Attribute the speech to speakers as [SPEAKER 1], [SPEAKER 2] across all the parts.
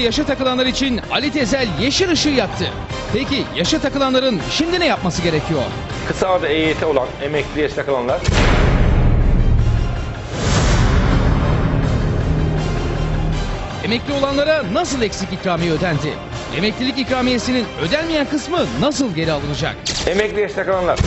[SPEAKER 1] Yaşa takılanlar için Ali Tezel yeşil ışığı yaktı. Peki yaşa takılanların şimdi ne yapması gerekiyor?
[SPEAKER 2] Kısa vade EYT olan emekli yaşta kalanlar
[SPEAKER 1] Emekli olanlara nasıl eksik ikramiye ödendi? Emeklilik ikramiyesinin ödenmeyen kısmı nasıl geri alınacak?
[SPEAKER 2] emekli yaşta kalanlar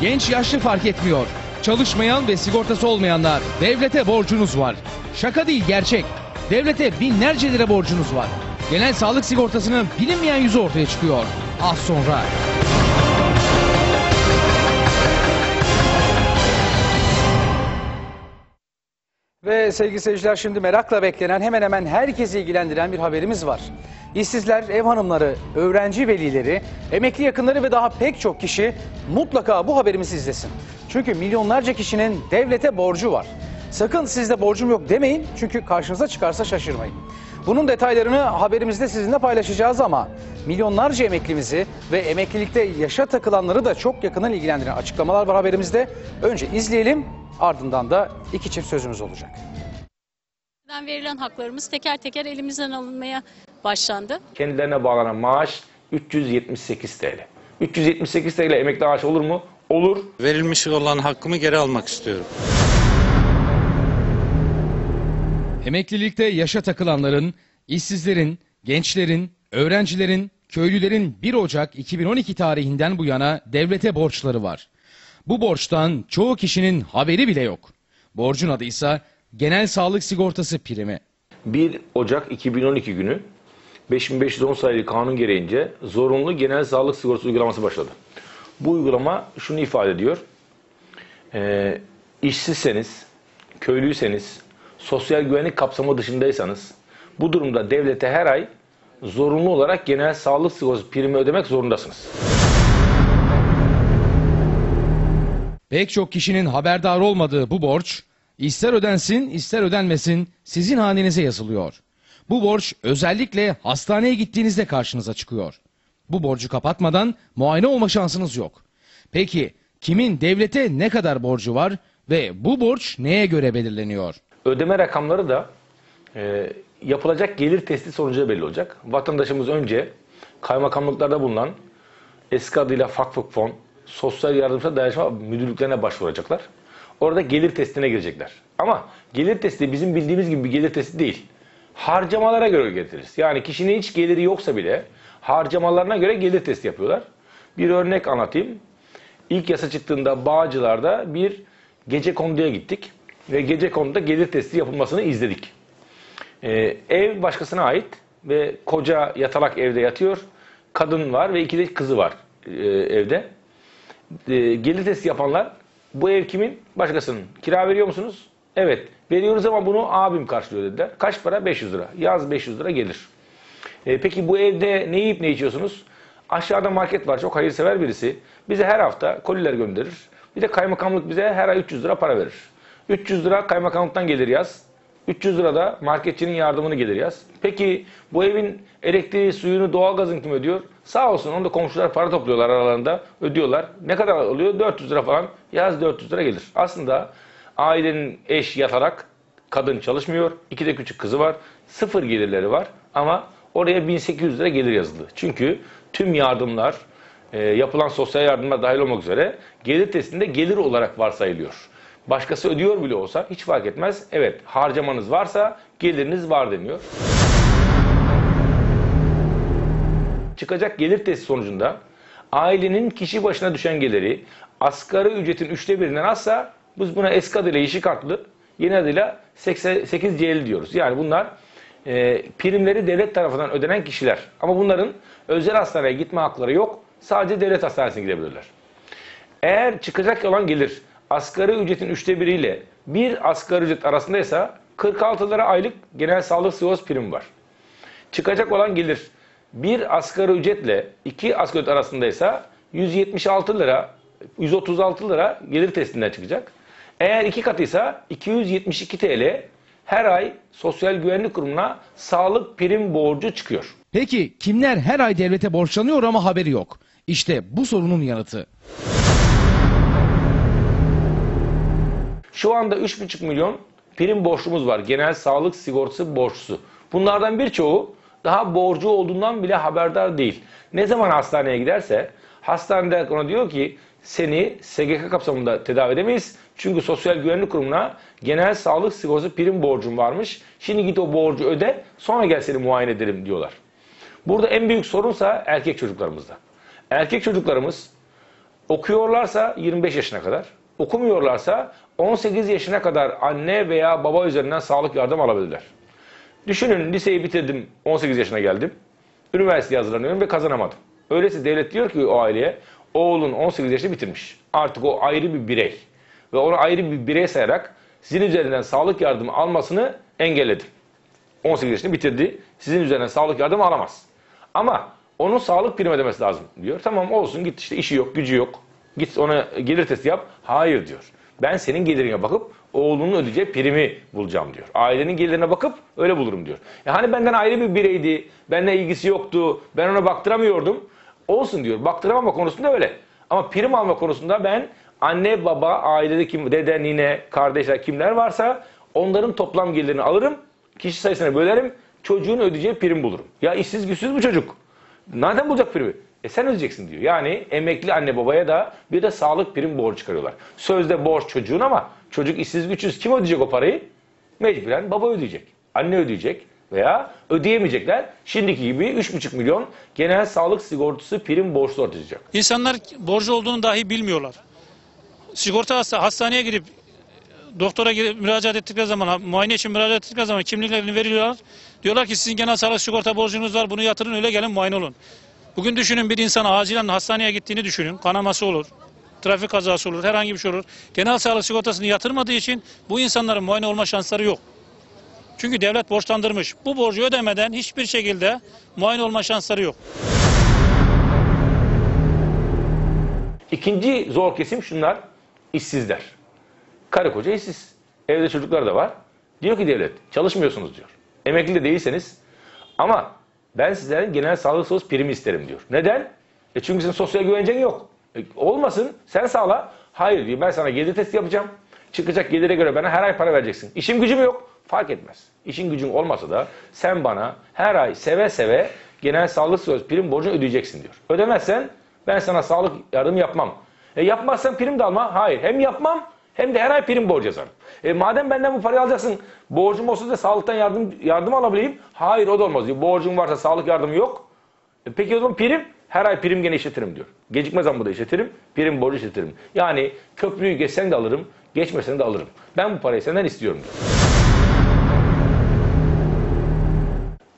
[SPEAKER 1] Genç yaşlı fark etmiyor. Çalışmayan ve sigortası olmayanlar devlete borcunuz var. Şaka değil gerçek. Devlete binlerce lira borcunuz var. Genel sağlık sigortasının bilinmeyen yüzü ortaya çıkıyor. Az sonra.
[SPEAKER 3] Ve sevgili seyirciler şimdi merakla beklenen hemen hemen herkesi ilgilendiren bir haberimiz var. İşsizler, ev hanımları, öğrenci velileri, emekli yakınları ve daha pek çok kişi mutlaka bu haberimizi izlesin. Çünkü milyonlarca kişinin devlete borcu var. Sakın sizde borcum yok demeyin çünkü karşınıza çıkarsa şaşırmayın. Bunun detaylarını haberimizde sizinle paylaşacağız ama milyonlarca emeklimizi ve emeklilikte yaşa takılanları da çok yakından ilgilendiren açıklamalar var haberimizde. Önce izleyelim ardından da iki çift sözümüz olacak.
[SPEAKER 4] Verilen haklarımız teker teker elimizden alınmaya başlandı.
[SPEAKER 2] kendilerine bağlanan maaş 378 TL. 378 TL emekli maaş olur mu? Olur.
[SPEAKER 5] Verilmiş olan hakkımı geri almak istiyorum.
[SPEAKER 1] Emeklilikte yaşa takılanların, işsizlerin, gençlerin, öğrencilerin, köylülerin 1 Ocak 2012 tarihinden bu yana devlete borçları var. Bu borçtan çoğu kişinin haberi bile yok. Borcun adı ise Genel Sağlık Sigortası primi.
[SPEAKER 2] 1 Ocak 2012 günü 5510 sayılı kanun gereğince zorunlu genel sağlık sigortası uygulaması başladı. Bu uygulama şunu ifade ediyor. Ee, işsizseniz, köylüyseniz, sosyal güvenlik kapsamı dışındaysanız bu durumda devlete her ay zorunlu olarak genel sağlık sigortası primi ödemek zorundasınız.
[SPEAKER 1] Pek çok kişinin haberdar olmadığı bu borç, ister ödensin ister ödenmesin sizin hanenize yazılıyor. Bu borç özellikle hastaneye gittiğinizde karşınıza çıkıyor. Bu borcu kapatmadan muayene olma şansınız yok. Peki kimin devlete ne kadar borcu var ve bu borç neye göre belirleniyor?
[SPEAKER 2] Ödeme rakamları da e, yapılacak gelir testi sonucu belli olacak. Vatandaşımız önce kaymakamlıklarda bulunan eski adıyla Fakfuk Fon, Sosyal Yardımcı Dayanışma Müdürlüklerine başvuracaklar. Orada gelir testine girecekler. Ama gelir testi bizim bildiğimiz gibi bir gelir testi değil. Harcamalara göre getiririz. Yani kişinin hiç geliri yoksa bile harcamalarına göre gelir testi yapıyorlar. Bir örnek anlatayım. İlk yasa çıktığında Bağcılar'da bir gece konduya gittik ve gece konuda gelir testi yapılmasını izledik. Ee, ev başkasına ait ve koca yatalak evde yatıyor. Kadın var ve iki de kızı var e, evde. E, gelir testi yapanlar bu ev kimin? Başkasının. Kira veriyor musunuz? Evet. Veriyoruz ama bunu abim karşılıyor dediler. Kaç para? 500 lira. Yaz 500 lira gelir. E, peki bu evde ne yiyip ne içiyorsunuz? Aşağıda market var. Çok hayırsever birisi. Bize her hafta koliler gönderir. Bir de kaymakamlık bize her ay 300 lira para verir. 300 lira kaymakamlıktan gelir yaz. 300 lira da marketçinin yardımını gelir yaz. Peki bu evin elektriği, suyunu, doğalgazını kim ödüyor? Sağ olsun onu da komşular para topluyorlar aralarında ödüyorlar. Ne kadar oluyor? 400 lira falan. Yaz 400 lira gelir. Aslında ailenin eş yatarak kadın çalışmıyor. İki de küçük kızı var. Sıfır gelirleri var ama oraya 1800 lira gelir yazılı. Çünkü tüm yardımlar, e, yapılan sosyal yardımlar dahil olmak üzere gelir testinde gelir olarak varsayılıyor. Başkası ödüyor bile olsa hiç fark etmez. Evet harcamanız varsa geliriniz var deniyor. Çıkacak gelir testi sonucunda ailenin kişi başına düşen geliri asgari ücretin üçte birinden azsa biz buna eski adıyla yeşil kartlı yeni adıyla 8 CL diyoruz. Yani bunlar e, primleri devlet tarafından ödenen kişiler. Ama bunların özel hastaneye gitme hakları yok. Sadece devlet hastanesine gidebilirler. Eğer çıkacak olan gelir asgari ücretin üçte biriyle bir asgari ücret arasındaysa 46 lira aylık genel sağlık sigortası prim var. Çıkacak olan gelir bir asgari ücretle iki asgari ücret arasındaysa 176 lira 136 lira gelir testinden çıkacak. Eğer iki katıysa 272 TL her ay Sosyal Güvenlik Kurumu'na sağlık prim borcu çıkıyor.
[SPEAKER 1] Peki kimler her ay devlete borçlanıyor ama haberi yok? İşte bu sorunun yanıtı.
[SPEAKER 2] Şu anda 3,5 milyon prim borçlumuz var. Genel sağlık sigortası borçlusu. Bunlardan birçoğu daha borcu olduğundan bile haberdar değil. Ne zaman hastaneye giderse hastanede ona diyor ki seni SGK kapsamında tedavi edemeyiz. Çünkü Sosyal Güvenlik Kurumu'na genel sağlık sigortası prim borcun varmış. Şimdi git o borcu öde sonra gel seni muayene edelim diyorlar. Burada en büyük sorunsa erkek çocuklarımızda. Erkek çocuklarımız okuyorlarsa 25 yaşına kadar, okumuyorlarsa 18 yaşına kadar anne veya baba üzerinden sağlık yardım alabilirler. Düşünün liseyi bitirdim, 18 yaşına geldim. Üniversiteye hazırlanıyorum ve kazanamadım. Öyleyse devlet diyor ki o aileye, oğlun 18 yaşını bitirmiş. Artık o ayrı bir birey. Ve onu ayrı bir birey sayarak sizin üzerinden sağlık yardımı almasını engelledim. 18 yaşını bitirdi. Sizin üzerinden sağlık yardımı alamaz. Ama onun sağlık primi ödemesi lazım diyor. Tamam olsun git işte işi yok, gücü yok. Git ona gelir testi yap. Hayır diyor. Ben senin gelirine bakıp oğlunun ödeyeceği primi bulacağım diyor. Ailenin gelirine bakıp öyle bulurum diyor. Ya hani benden ayrı bir bireydi, benimle ilgisi yoktu, ben ona baktıramıyordum. Olsun diyor. Baktıramama konusunda öyle. Ama prim alma konusunda ben anne, baba, ailede kim, dede, nine, kardeşler kimler varsa onların toplam gelirini alırım. Kişi sayısına bölerim. Çocuğun ödeyeceği prim bulurum. Ya işsiz güçsüz bu çocuk. Nereden bulacak primi? E sen ödeyeceksin diyor. Yani emekli anne babaya da bir de sağlık prim borcu çıkarıyorlar. Sözde borç çocuğun ama çocuk işsiz güçsüz kim ödeyecek o parayı? Mecburen baba ödeyecek. Anne ödeyecek veya ödeyemeyecekler. Şimdiki gibi 3,5 milyon genel sağlık sigortası prim borçlu ödeyecek.
[SPEAKER 6] İnsanlar borcu olduğunu dahi bilmiyorlar. Sigorta hasta, hastaneye gidip doktora gidip müracaat ettikleri zaman, muayene için müracaat ettikleri zaman kimliklerini veriyorlar. Diyorlar ki sizin genel sağlık sigorta borcunuz var bunu yatırın öyle gelin muayene olun. Bugün düşünün bir insan acilen hastaneye gittiğini düşünün. Kanaması olur, trafik kazası olur, herhangi bir şey olur. Genel sağlık sigortasını yatırmadığı için bu insanların muayene olma şansları yok. Çünkü devlet borçlandırmış. Bu borcu ödemeden hiçbir şekilde muayene olma şansları yok.
[SPEAKER 2] İkinci zor kesim şunlar. İşsizler. Karı koca işsiz. Evde çocuklar da var. Diyor ki devlet çalışmıyorsunuz diyor. Emekli de değilseniz ama ben sizlerin genel sağlık sos primi isterim diyor. Neden? E çünkü senin sosyal güvencen yok. E olmasın sen sağla. Hayır diyor ben sana gelir testi yapacağım. Çıkacak gelire göre bana her ay para vereceksin. İşim gücüm yok. Fark etmez. İşin gücün olmasa da sen bana her ay seve seve genel sağlık söz prim borcunu ödeyeceksin diyor. Ödemezsen ben sana sağlık yardım yapmam. E yapmazsan prim de alma. Hayır. Hem yapmam hem de her ay prim borcu yazarım. E madem benden bu parayı alacaksın, borcum olsa da sağlıktan yardım yardım alabileyim. Hayır o da olmaz diyor. Borcum varsa sağlık yardımı yok. E peki o zaman prim? Her ay prim gene işletirim diyor. Gecikme zammı da işletirim, prim borcu işletirim. Yani köprüyü geçsen de alırım, geçmesen de alırım. Ben bu parayı senden istiyorum diyor.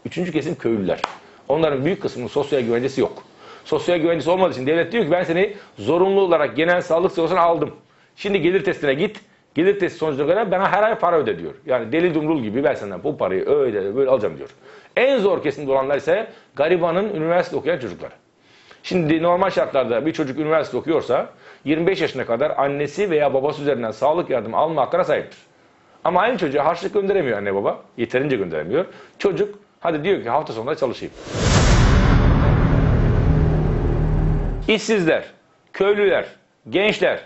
[SPEAKER 2] Üçüncü kesim köylüler. Onların büyük kısmının sosyal güvencesi yok. Sosyal güvencesi olmadığı için devlet diyor ki ben seni zorunlu olarak genel sağlık sigortasına aldım. Şimdi gelir testine git. Gelir testi sonucuna göre bana her ay para öde diyor. Yani deli dumrul gibi ben senden bu parayı öyle böyle alacağım diyor. En zor kesimde olanlar ise garibanın üniversite okuyan çocuklar. Şimdi normal şartlarda bir çocuk üniversite okuyorsa 25 yaşına kadar annesi veya babası üzerinden sağlık yardımı alma hakkına sahiptir. Ama aynı çocuğa harçlık gönderemiyor anne baba. Yeterince gönderemiyor. Çocuk hadi diyor ki hafta sonunda çalışayım. İşsizler, köylüler, gençler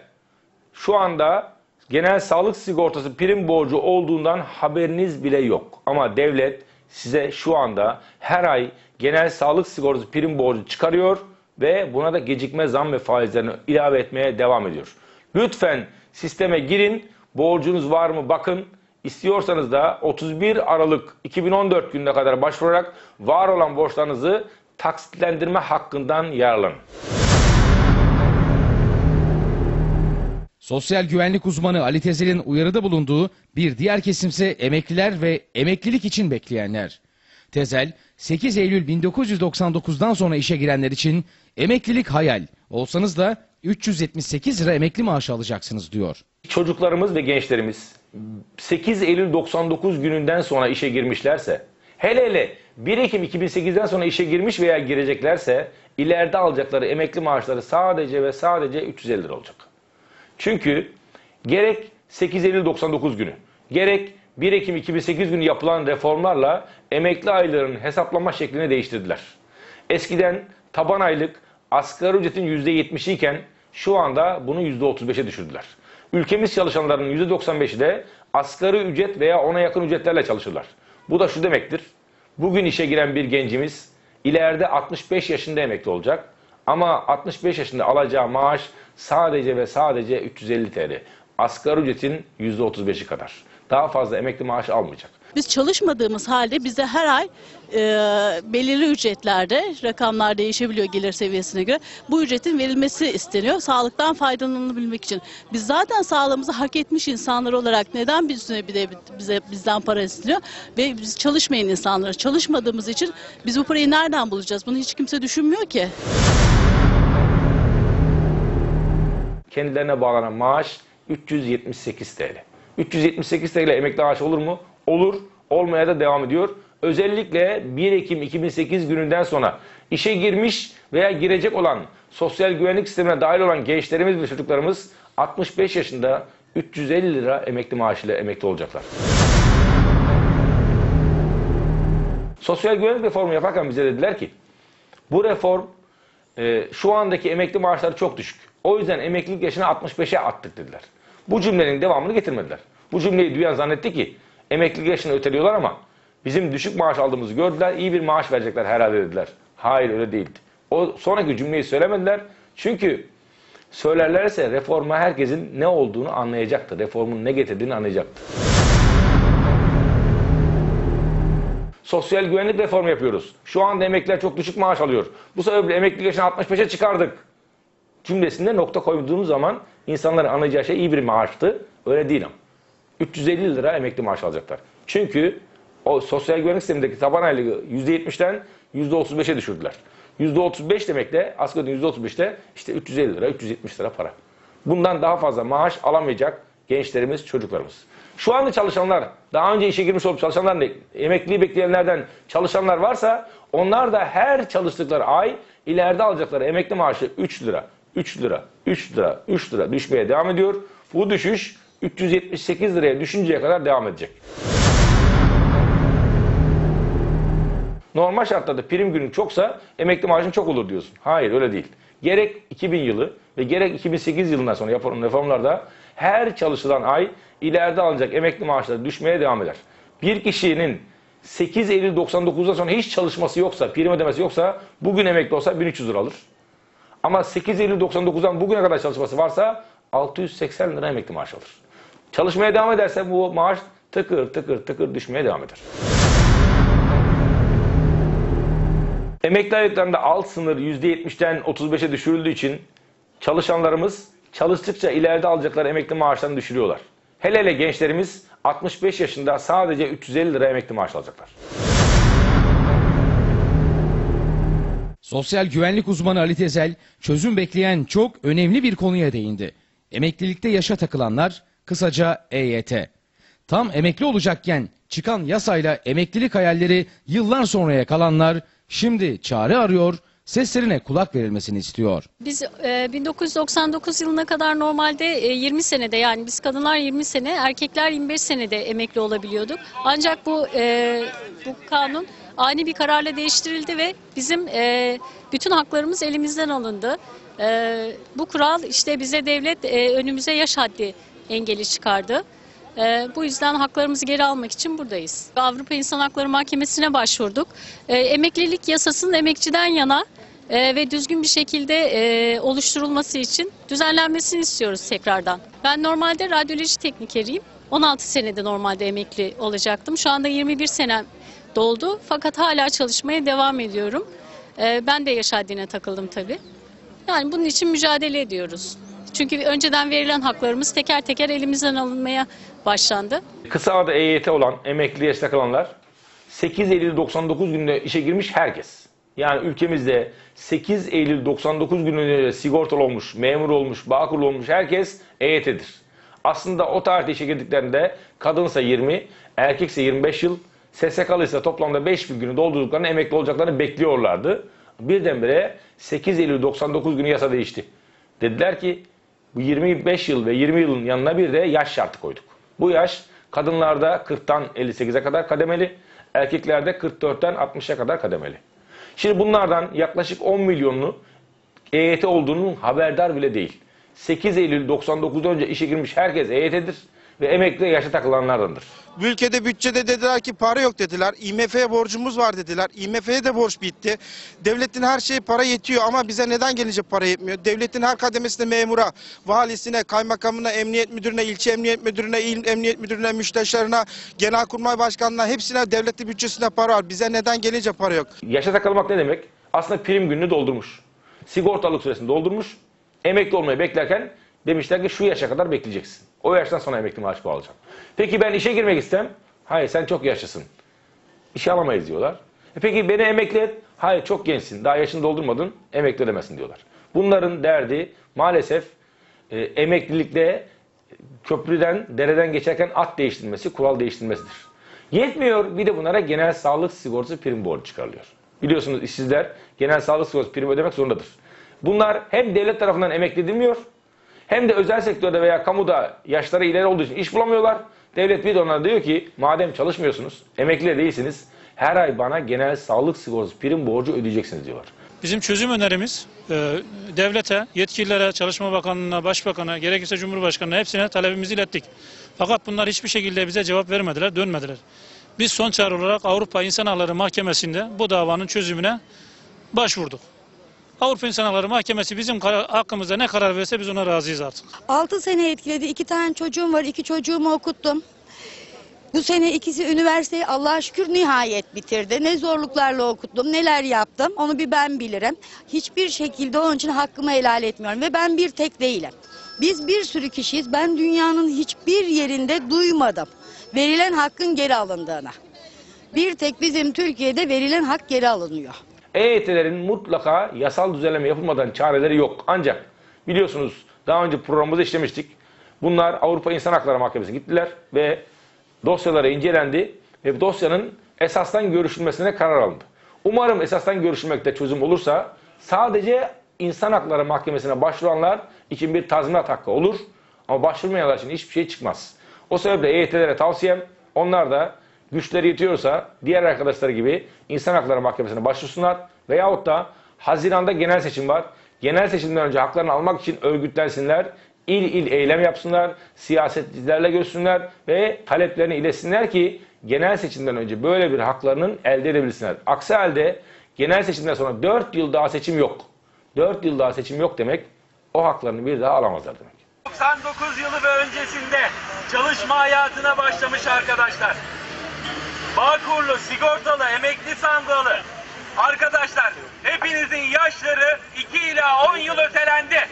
[SPEAKER 2] şu anda genel sağlık sigortası prim borcu olduğundan haberiniz bile yok. Ama devlet size şu anda her ay genel sağlık sigortası prim borcu çıkarıyor ve buna da gecikme zam ve faizlerini ilave etmeye devam ediyor. Lütfen sisteme girin, borcunuz var mı bakın. İstiyorsanız da 31 Aralık 2014 gününe kadar başvurarak var olan borçlarınızı taksitlendirme hakkından yararlanın.
[SPEAKER 1] Sosyal güvenlik uzmanı Ali Tezel'in uyarıda bulunduğu bir diğer kesimse emekliler ve emeklilik için bekleyenler. Tezel, 8 Eylül 1999'dan sonra işe girenler için emeklilik hayal. Olsanız da 378 lira emekli maaşı alacaksınız diyor.
[SPEAKER 2] Çocuklarımız ve gençlerimiz 8 Eylül 99 gününden sonra işe girmişlerse, hele hele 1 Ekim 2008'den sonra işe girmiş veya gireceklerse ileride alacakları emekli maaşları sadece ve sadece 350 lira olacak. Çünkü gerek 8 Eylül 99 günü, gerek 1 Ekim 2008 günü yapılan reformlarla emekli aylarının hesaplama şeklini değiştirdiler. Eskiden taban aylık asgari ücretin %70'i iken şu anda bunu %35'e düşürdüler. Ülkemiz çalışanlarının %95'i de asgari ücret veya ona yakın ücretlerle çalışırlar. Bu da şu demektir. Bugün işe giren bir gencimiz ileride 65 yaşında emekli olacak. Ama 65 yaşında alacağı maaş sadece ve sadece 350 TL. Asgari ücretin %35'i kadar. Daha fazla emekli maaşı almayacak.
[SPEAKER 7] Biz çalışmadığımız halde bize her ay e, belirli ücretlerde rakamlar değişebiliyor gelir seviyesine göre. Bu ücretin verilmesi isteniyor sağlıktan faydalanabilmek için. Biz zaten sağlığımızı hak etmiş insanlar olarak neden de bize bizden para isteniyor? Ve biz çalışmayan insanlar çalışmadığımız için biz bu parayı nereden bulacağız? Bunu hiç kimse düşünmüyor ki.
[SPEAKER 2] Kendilerine bağlanan maaş 378 TL. 378 TL emekli maaş olur mu? Olur. Olmaya da devam ediyor. Özellikle 1 Ekim 2008 gününden sonra işe girmiş veya girecek olan sosyal güvenlik sistemine dahil olan gençlerimiz ve çocuklarımız 65 yaşında 350 lira emekli maaşıyla emekli olacaklar. Sosyal güvenlik reformu yaparken bize dediler ki bu reform e, şu andaki emekli maaşları çok düşük. O yüzden emeklilik yaşını 65'e attık dediler. Bu cümlenin devamını getirmediler. Bu cümleyi duyan zannetti ki emeklilik yaşını öteliyorlar ama bizim düşük maaş aldığımızı gördüler, iyi bir maaş verecekler herhalde dediler. Hayır öyle değildi. O sonraki cümleyi söylemediler. Çünkü söylerlerse reforma herkesin ne olduğunu anlayacaktı. Reformun ne getirdiğini anlayacaktı. Sosyal güvenlik reformu yapıyoruz. Şu anda emekliler çok düşük maaş alıyor. Bu sebeple emeklilik yaşını 65'e çıkardık. Cümlesinde nokta koyduğumuz zaman insanların anlayacağı şey iyi bir maaştı. Öyle değil ama. 350 lira emekli maaş alacaklar. Çünkü o sosyal güvenlik sistemindeki taban aylığı %70'den %35'e düşürdüler. %35 demek de asgari %35'te işte 350 lira, 370 lira para. Bundan daha fazla maaş alamayacak gençlerimiz, çocuklarımız. Şu anda çalışanlar, daha önce işe girmiş olup çalışanlar, emekliliği bekleyenlerden çalışanlar varsa onlar da her çalıştıkları ay ileride alacakları emekli maaşı 3 lira, 3 lira, 3 lira, 3 lira düşmeye devam ediyor. Bu düşüş 378 liraya düşünceye kadar devam edecek. Normal şartlarda prim günün çoksa emekli maaşın çok olur diyorsun. Hayır öyle değil. Gerek 2000 yılı ve gerek 2008 yılından sonra yapılan reformlarda her çalışılan ay ileride alınacak emekli maaşları düşmeye devam eder. Bir kişinin 8 Eylül 99'dan sonra hiç çalışması yoksa, prim ödemesi yoksa bugün emekli olsa 1300 lira alır. Ama 8 Eylül 99'dan bugüne kadar çalışması varsa 680 lira emekli maaş alır. Çalışmaya devam ederse bu maaş tıkır tıkır tıkır düşmeye devam eder. Emekli aylıklarında alt sınır %70'den 35'e düşürüldüğü için çalışanlarımız çalıştıkça ileride alacakları emekli maaşlarını düşürüyorlar. Hele hele gençlerimiz 65 yaşında sadece 350 lira emekli maaş alacaklar.
[SPEAKER 1] Sosyal güvenlik uzmanı Ali Tezel çözüm bekleyen çok önemli bir konuya değindi. Emeklilikte yaşa takılanlar, kısaca EYT. Tam emekli olacakken çıkan yasayla emeklilik hayalleri yıllar sonraya kalanlar şimdi çare arıyor, seslerine kulak verilmesini istiyor.
[SPEAKER 4] Biz e, 1999 yılına kadar normalde e, 20 senede yani biz kadınlar 20 sene, erkekler 25 senede emekli olabiliyorduk. Ancak bu e, bu kanun ani bir kararla değiştirildi ve bizim e, bütün haklarımız elimizden alındı. E, bu kural işte bize devlet e, önümüze yaş haddi engeli çıkardı. E, bu yüzden haklarımızı geri almak için buradayız. Avrupa İnsan Hakları Mahkemesi'ne başvurduk. E, emeklilik yasasının emekçiden yana e, ve düzgün bir şekilde e, oluşturulması için düzenlenmesini istiyoruz tekrardan. Ben normalde radyoloji teknikeriyim. 16 senede normalde emekli olacaktım. Şu anda 21 senem doldu fakat hala çalışmaya devam ediyorum. E, ben de yaş haddine takıldım tabii. Yani bunun için mücadele ediyoruz. Çünkü önceden verilen haklarımız teker teker elimizden alınmaya başlandı.
[SPEAKER 2] Kısa adı EYT olan emekli yaşta kalanlar 8 Eylül 99 gününde işe girmiş herkes. Yani ülkemizde 8 Eylül 99 gününde sigortalı olmuş, memur olmuş, bağkur olmuş herkes EYT'dir. Aslında o tarihte işe girdiklerinde kadınsa 20, erkekse 25 yıl, SSK'lı ise toplamda 5 bin günü doldurduklarını emekli olacaklarını bekliyorlardı. Birdenbire 8 Eylül 99 günü yasa değişti. Dediler ki bu 25 yıl ve 20 yılın yanına bir de yaş şartı koyduk. Bu yaş kadınlarda 40'tan 58'e kadar kademeli, erkeklerde 44'ten 60'a kadar kademeli. Şimdi bunlardan yaklaşık 10 milyonlu EYT olduğunun haberdar bile değil. 8 Eylül 99'dan önce işe girmiş herkes EYT'dir ve emekli yaşa takılanlardandır.
[SPEAKER 8] Ülkede bütçede dediler ki para yok dediler. IMF'ye borcumuz var dediler. IMF'ye de borç bitti. Devletin her şeyi para yetiyor ama bize neden gelince para yetmiyor? Devletin her kademesinde memura, valisine, kaymakamına, emniyet müdürüne, ilçe emniyet müdürüne, il emniyet müdürüne, müsteşarına, genelkurmay başkanına hepsine devletin bütçesinde para var. Bize neden gelince para yok?
[SPEAKER 2] Yaşa takılmak ne demek? Aslında prim gününü doldurmuş. Sigortalık süresini doldurmuş. Emekli olmayı beklerken demişler ki şu yaşa kadar bekleyeceksin. O yaştan sonra emekli maaşı bağlayacağım. Peki ben işe girmek istem. Hayır sen çok yaşlısın. İşe alamayız diyorlar. E peki beni emekli et. Hayır çok gençsin. Daha yaşını doldurmadın. Emekli ödemezsin diyorlar. Bunların derdi maalesef e, emeklilikte köprüden, dereden geçerken at değiştirmesi, kural değiştirmesidir. Yetmiyor bir de bunlara genel sağlık sigortası prim borcu çıkarılıyor. Biliyorsunuz işsizler genel sağlık sigortası primi ödemek zorundadır. Bunlar hem devlet tarafından emekli edilmiyor hem de özel sektörde veya kamuda yaşları ileri olduğu için iş bulamıyorlar. Devlet bir de onlara diyor ki madem çalışmıyorsunuz, emekli de değilsiniz her ay bana genel sağlık sigortası prim borcu ödeyeceksiniz diyorlar.
[SPEAKER 6] Bizim çözüm önerimiz e, devlete, yetkililere, Çalışma Bakanlığı'na, Başbakan'a, gerekirse Cumhurbaşkanı'na hepsine talebimizi ilettik. Fakat bunlar hiçbir şekilde bize cevap vermediler, dönmediler. Biz son çağrı olarak Avrupa İnsan Hakları Mahkemesi'nde bu davanın çözümüne başvurduk. Avrupa İnsan Hakları Mahkemesi bizim hakkımızda ne karar verirse biz ona razıyız artık.
[SPEAKER 9] 6 sene etkiledi. İki tane çocuğum var. iki çocuğumu okuttum. Bu sene ikisi üniversiteyi Allah'a şükür nihayet bitirdi. Ne zorluklarla okuttum, neler yaptım onu bir ben bilirim. Hiçbir şekilde onun için hakkımı helal etmiyorum ve ben bir tek değilim. Biz bir sürü kişiyiz. Ben dünyanın hiçbir yerinde duymadım verilen hakkın geri alındığını. Bir tek bizim Türkiye'de verilen hak geri alınıyor.
[SPEAKER 2] EYT'lerin mutlaka yasal düzenleme yapılmadan çareleri yok. Ancak biliyorsunuz daha önce programımızda işlemiştik. Bunlar Avrupa İnsan Hakları Mahkemesi'ne gittiler ve dosyaları incelendi ve dosyanın esastan görüşülmesine karar alındı. Umarım esastan görüşülmekte çözüm olursa sadece İnsan Hakları Mahkemesi'ne başvuranlar için bir tazminat hakkı olur. Ama başvurmayanlar için hiçbir şey çıkmaz. O sebeple EYT'lere tavsiyem onlar da güçleri yetiyorsa diğer arkadaşlar gibi İnsan Hakları Mahkemesi'ne başvursunlar veyahut da Haziran'da genel seçim var. Genel seçimden önce haklarını almak için örgütlensinler, il il eylem yapsınlar, siyasetçilerle görüşsünler ve taleplerini iletsinler ki genel seçimden önce böyle bir haklarının elde edebilsinler. Aksi halde genel seçimden sonra 4 yıl daha seçim yok. 4 yıl daha seçim yok demek o haklarını bir daha alamazlar demek.
[SPEAKER 10] 99 yılı ve öncesinde çalışma hayatına başlamış arkadaşlar. Bağkurlu, sigortalı, emekli sandalı. Arkadaşlar hepinizin yaşları 2 ila 10 yıl ötelendi.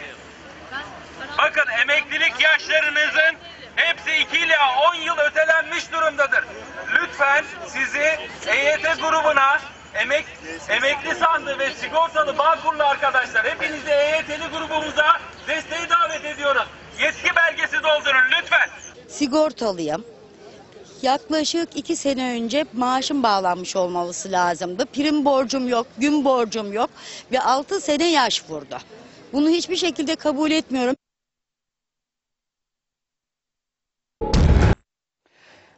[SPEAKER 10] Bakın emeklilik yaşlarınızın hepsi 2 ila 10 yıl ötelenmiş durumdadır. Lütfen sizi EYT grubuna emek, emekli sandığı ve sigortalı Bağkurlu arkadaşlar hepinizi EYT'li grubumuza desteği davet ediyoruz. Yetki belgesi doldurun lütfen.
[SPEAKER 9] sigortalıyım. Yaklaşık iki sene önce maaşım bağlanmış olması lazımdı. Prim borcum yok, gün borcum yok ve altı sene yaş vurdu. Bunu hiçbir şekilde kabul etmiyorum.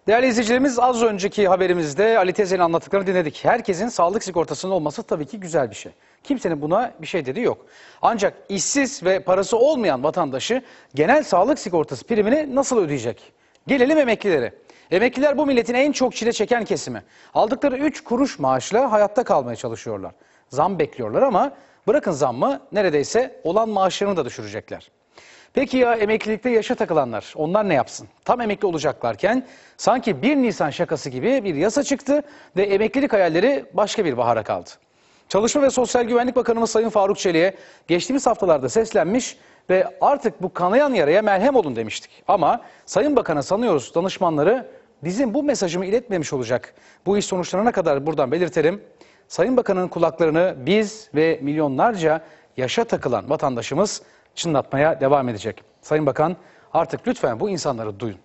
[SPEAKER 3] Değerli izleyicilerimiz az önceki haberimizde Ali Tezel'in anlattıklarını dinledik. Herkesin sağlık sigortasının olması tabii ki güzel bir şey. Kimsenin buna bir şey dediği yok. Ancak işsiz ve parası olmayan vatandaşı genel sağlık sigortası primini nasıl ödeyecek? Gelelim emeklilere. Emekliler bu milletin en çok çile çeken kesimi. Aldıkları 3 kuruş maaşla hayatta kalmaya çalışıyorlar. Zam bekliyorlar ama bırakın zammı neredeyse olan maaşlarını da düşürecekler. Peki ya emeklilikte yaşa takılanlar? Onlar ne yapsın? Tam emekli olacaklarken sanki 1 Nisan şakası gibi bir yasa çıktı ve emeklilik hayalleri başka bir bahara kaldı. Çalışma ve Sosyal Güvenlik Bakanımız Sayın Faruk Çelik'e geçtiğimiz haftalarda seslenmiş ve artık bu kanayan yaraya merhem olun demiştik. Ama Sayın Bakan'a sanıyoruz danışmanları bizim bu mesajımı iletmemiş olacak. Bu iş sonuçlanana kadar buradan belirtelim. Sayın Bakan'ın kulaklarını biz ve milyonlarca yaşa takılan vatandaşımız çınlatmaya devam edecek. Sayın Bakan artık lütfen bu insanları duyun.